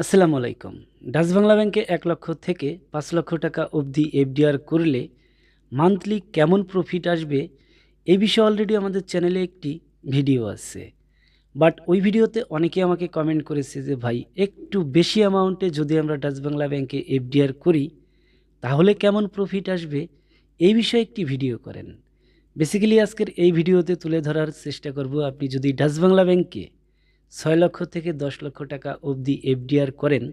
আসসালামু আলাইকুম। ডাচ বাংলা ব্যাংকে এক লক্ষ থেকে পাঁচ লক্ষ টাকা অবধি এফডিআর করলে মান্থলি কেমন প্রফিট আসবে এই বিষয়ে অলরেডি আমাদের চ্যানেলে একটি ভিডিও আছে। বাট ওই ভিডিওতে অনেকে আমাকে কমেন্ট করেছে যে, ভাই, একটু বেশি অ্যামাউন্টে যদি আমরা ডাচ বাংলা ব্যাংকে এফডিআর করি, তাহলে কেমন প্রফিট আসবে? এই বিষয়ে একটি ভিডিও করেন। বেসিক্যালি আজকের এই ভিডিওতে তুলে ধরার চেষ্টা করব, আপনি যদি ডাচ বাংলা ব্যাংকে ছয় লক্ষ থেকে দশ লক্ষ টাকা অবধি এফডিআর করেন,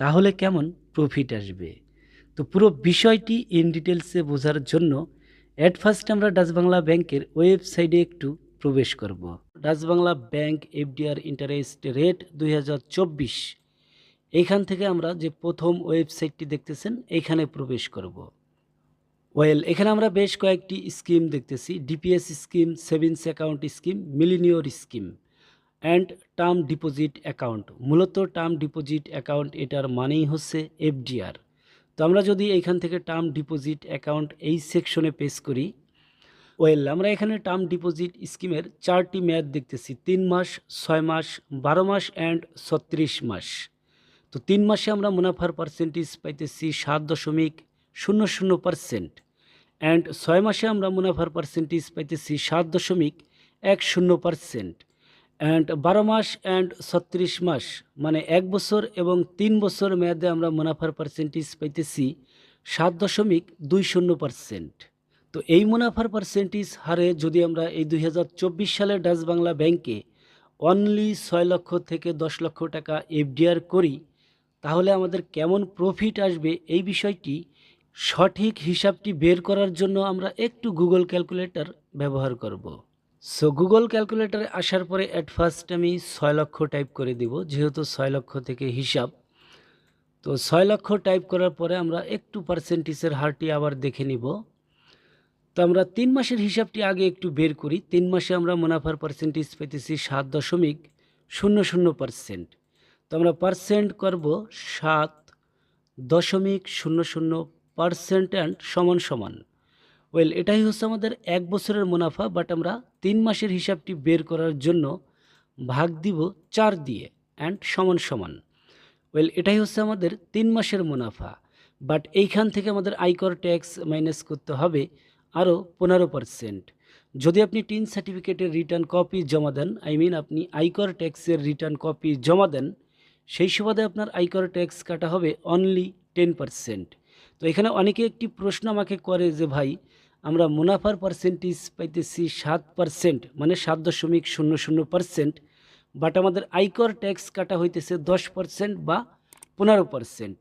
তাহলে কেমন প্রফিট আসবে? তো পুরো বিষয়টি ইন ডিটেলসে বোঝার জন্য অ্যাট ফার্স্ট আমরা ডাচ বাংলা ব্যাংকের ওয়েবসাইটে একটু প্রবেশ করব। Dutch Bangla bank FDR interest rate দুই হাজার চব্বিশ। এইখান থেকে আমরা যে প্রথম ওয়েবসাইটটি দেখতেছেন, এইখানে প্রবেশ করব। ওয়েল এখানে আমরা বেশ কয়েকটি স্কিম দেখতেছি DPS scheme savings account scheme millionaire scheme and term deposit account মূলত টার্ম ডিপোজিট অ্যাকাউন্ট এটার মানেই হচ্ছে এফডিআর তো আমরা যদি এইখান থেকে টার্ম ডিপোজিট অ্যাকাউন্ট এই সেকশনে পেশ করি ওয়েল আমরা এখানে টার্ম ডিপোজিট স্কিমের চারটি মেয়াদ দেখতেছি। তিন মাস, ছয় মাস, বারো মাস অ্যান্ড ছত্রিশ মাস। তো তিন মাসে আমরা মুনাফার পার্সেন্টেজ পাইতেছি সাত দশমিক শূন্য শূন্য পার্সেন্ট অ্যান্ড ছয় মাসে আমরা মুনাফার পার্সেন্টেজ পাইতেছি সাত দশমিক এক শূন্য পার্সেন্ট অ্যান্ড বারো মাস অ্যান্ড ছত্রিশ মাস মানে এক বছর এবং তিন বছর মেয়াদে আমরা মুনাফার পার্সেন্টেজ পাইতেছি সাত দশমিক দুই শূন্য পার্সেন্ট তো এই মুনাফার পার্সেন্টেজ হারে যদি আমরা এই দুই হাজার চব্বিশ সালে ডাচ বাংলা ব্যাংকে অনলি ছয় লক্ষ থেকে দশ লক্ষ টাকা এফডিআর করি, তাহলে আমাদের কেমন প্রফিট আসবে এই বিষয়টি সঠিক হিসাবটি বের করার জন্য আমরা একটু গুগল ক্যালকুলেটর ব্যবহার করব। সো গুগল ক্যালকুলেটরে আসার পরে অ্যাট ফার্স্ট আমি ছয় লক্ষ টাইপ করে দিব, যেহেতু ছয় লক্ষ থেকে হিসাব। তো ছয় লক্ষ টাইপ করার পরে আমরা একটু পার্সেন্টেজের হারটি আবার দেখে নিব। তো আমরা তিন মাসের হিসাবটি আগে একটু বের করি। তিন মাসে আমরা মুনাফার পার্সেন্টেজ পেতেছি সাত দশমিক শূন্য শূন্য পার্সেন্ট তো আমরা পার্সেন্ট করব সাত দশমিক শূন্য শূন্য পার্সেন্ট অ্যান্ড সমান সমান। ওয়েল এটাই হচ্ছে আমাদের এক বছরের মুনাফা বাট আমরা তিন মাসের হিসাবটি বের করার জন্য ভাগ দিব চার দিয়ে অ্যান্ড সমান সমান। ওয়েল এটাই হচ্ছে আমাদের তিন মাসের মুনাফা বাট এইখান থেকে আমাদের আয়কর ট্যাক্স মাইনাস করতে হবে আরও পনেরো পারসেন্ট যদি আপনি টিন সার্টিফিকেটের রিটার্ন কপি জমা দেন আই মিন আপনি আয়কর ট্যাক্সের রিটার্ন কপি জমা দেন, সেই সুবাদে আপনার আয়কর ট্যাক্স কাটা হবে অনলি টেন পারসেন্ট তো এখানে অনেকে একটি প্রশ্ন আমাকে করে যে, ভাই, আমরা মুনাফার পার্সেন্টেজ পাইতেছি সাত পার্সেন্ট মানে সাত দশমিক শূন্য শূন্য পার্সেন্ট বাট আমাদের আয়কর ট্যাক্স কাটা হইতেছে দশ পার্সেন্ট বা পনেরো পার্সেন্ট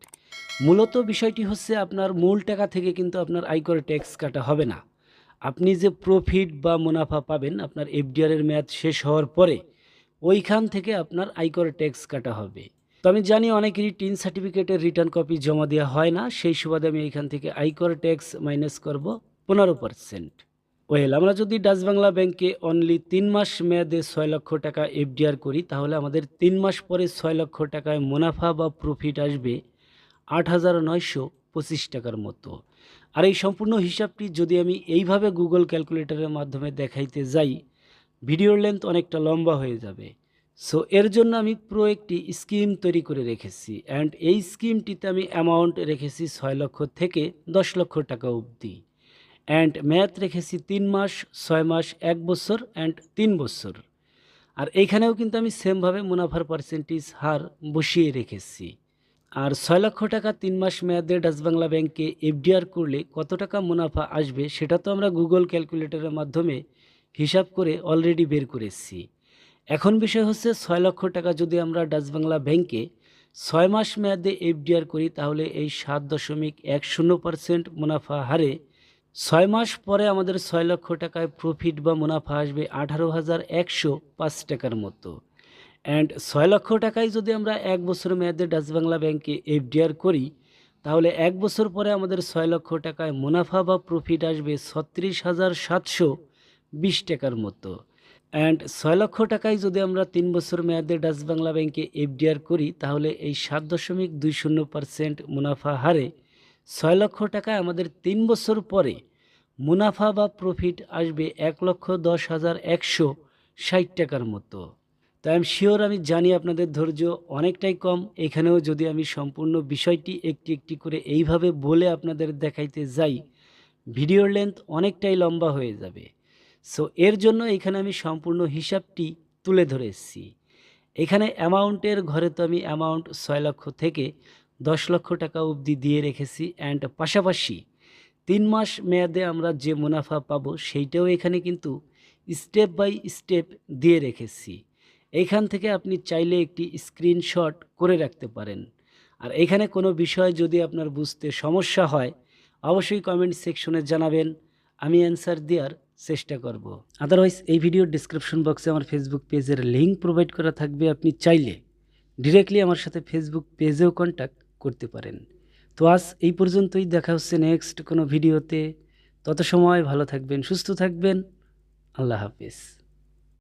মূলত বিষয়টি হচ্ছে আপনার মূল টাকা থেকে কিন্তু আপনার আয়কর ট্যাক্স কাটা হবে না। আপনি যে প্রফিট বা মুনাফা পাবেন, আপনার এফডিআরের মেয়াদ শেষ হওয়ার পরে, ওইখান থেকে আপনার আয়কর ট্যাক্স কাটা হবে। তো আমি জানি অনেকেরই টিন সার্টিফিকেটের রিটার্ন কপি জমা দেওয়া হয় না, সেই সুবাদে আমি এখান থেকে আয়কর ট্যাক্স মাইনাস করব পনেরো পার্সেন্ট ওয়েল, আমরা যদি ডাচ বাংলা ব্যাংকে অনলি তিন মাস মেয়াদে ছয় লক্ষ টাকা এফডিআর করি, তাহলে আমাদের তিন মাস পরে ছয় লক্ষ টাকায় মুনাফা বা প্রফিট আসবে আট হাজার নয়শো পঁচিশ টাকার মতো। আর এই সম্পূর্ণ হিসাবটি যদি আমি এইভাবে গুগল ক্যালকুলেটরের মাধ্যমে দেখাইতে যাই, ভিডিওর লেন্থ অনেকটা লম্বা হয়ে যাবে। সো এর জন্য আমি পুরো একটি স্কিম তৈরি করে রেখেছি। অ্যান্ড এই স্কিমটিতে আমি অ্যামাউন্ট রেখেছি ছয় লক্ষ থেকে দশ লক্ষ টাকা অবধি। অ্যান্ড ম্যাথ রেখেছি তিন মাস, ছয় মাস, এক বছর অ্যান্ড তিন বছর। আর এইখানেও কিন্তু আমি সেমভাবে মুনাফার পার্সেন্টেজ হার বসিয়ে রেখেছি। আর ছয় লক্ষ টাকা তিন মাস মেয়াদে ডাচ বাংলা ব্যাংকে এফডিআর করলে কত টাকা মুনাফা আসবে সেটা তো আমরা গুগল ক্যালকুলেটরের মাধ্যমে হিসাব করে অলরেডি বের করেছি। এখন বিষয় হচ্ছে ছয় লক্ষ টাকা যদি আমরা ডাচ বাংলা ব্যাংকে ছয় মাস মেয়াদে এফডিআর করি, তাহলে এই সাত দশমিক এক শূন্য পার্সেন্ট মুনাফা হারে ছয় মাস পরে আমাদের ছয় লক্ষ টাকায় প্রফিট বা মুনাফা আসবে আঠারো হাজার একশো পাঁচ টাকার মতো। অ্যান্ড ছয় লক্ষ টাকায় যদি আমরা এক বছর মেয়াদে ডাচ বাংলা ব্যাংকে এফডিআর করি, তাহলে এক বছর পরে আমাদের ছয় লক্ষ টাকায় মুনাফা বা প্রফিট আসবে ছত্রিশ হাজার সাতশো বিশ টাকার মতো। অ্যান্ড ছয় লক্ষ টাকায় যদি আমরা তিন বছর মেয়াদে ডাচ বাংলা ব্যাংকে এফডিআর করি, তাহলে এই সাত দশমিক দুই শূন্য পার্সেন্ট মুনাফা হারে ছয় লক্ষ টাকায় আমাদের তিন বছর পরে মুনাফা বা প্রফিট আসবে এক লক্ষ দশ হাজার একশো ষাট টাকার মতো। তো আই এম শিওর আমি জানি আপনাদের ধৈর্য অনেকটাই কম। এখানেও যদি আমি সম্পূর্ণ বিষয়টি একটি একটি করে এইভাবে বলে আপনাদের দেখাইতে যাই, ভিডিওর লেন্থ অনেকটাই লম্বা হয়ে যাবে। সো এর জন্য এখানে আমি সম্পূর্ণ হিসাবটি তুলে ধরে এসেছি। এখানে অ্যামাউন্টের ঘরে তো আমি অ্যামাউন্ট ছয় লক্ষ থেকে দশ লক্ষ টাকা অবধি দিয়ে রেখেছি অ্যান্ড পাশাপাশি তিন মাস মেয়াদে আমরা যে মুনাফা পাবো সেইটাও এখানে কিন্তু স্টেপ বাই স্টেপ দিয়ে রেখেছি। এইখান থেকে আপনি চাইলে একটি স্ক্রিনশট করে রাখতে পারেন। আর এখানে কোনো বিষয় যদি আপনার বুঝতে সমস্যা হয়, অবশ্যই কমেন্ট সেকশনে জানাবেন। আমি অ্যান্সার দেওয়ার চেষ্টা করব। আদারওয়াইজ এই ভিডিওর ডিসক্রিপশন বক্সে আমার ফেসবুক পেজের লিঙ্ক প্রোভাইড করা থাকবে। আপনি চাইলে ডিরেক্টলি আমার সাথে ফেসবুক পেজেও কন্ট্যাক্ট করতে পারেন। তো আজ এই পর্যন্তই। দেখা হচ্ছে নেক্সট কোনো ভিডিওতে তত সময় ভালো থাকবেন, সুস্থ থাকবেন। আল্লাহ হাফিজ।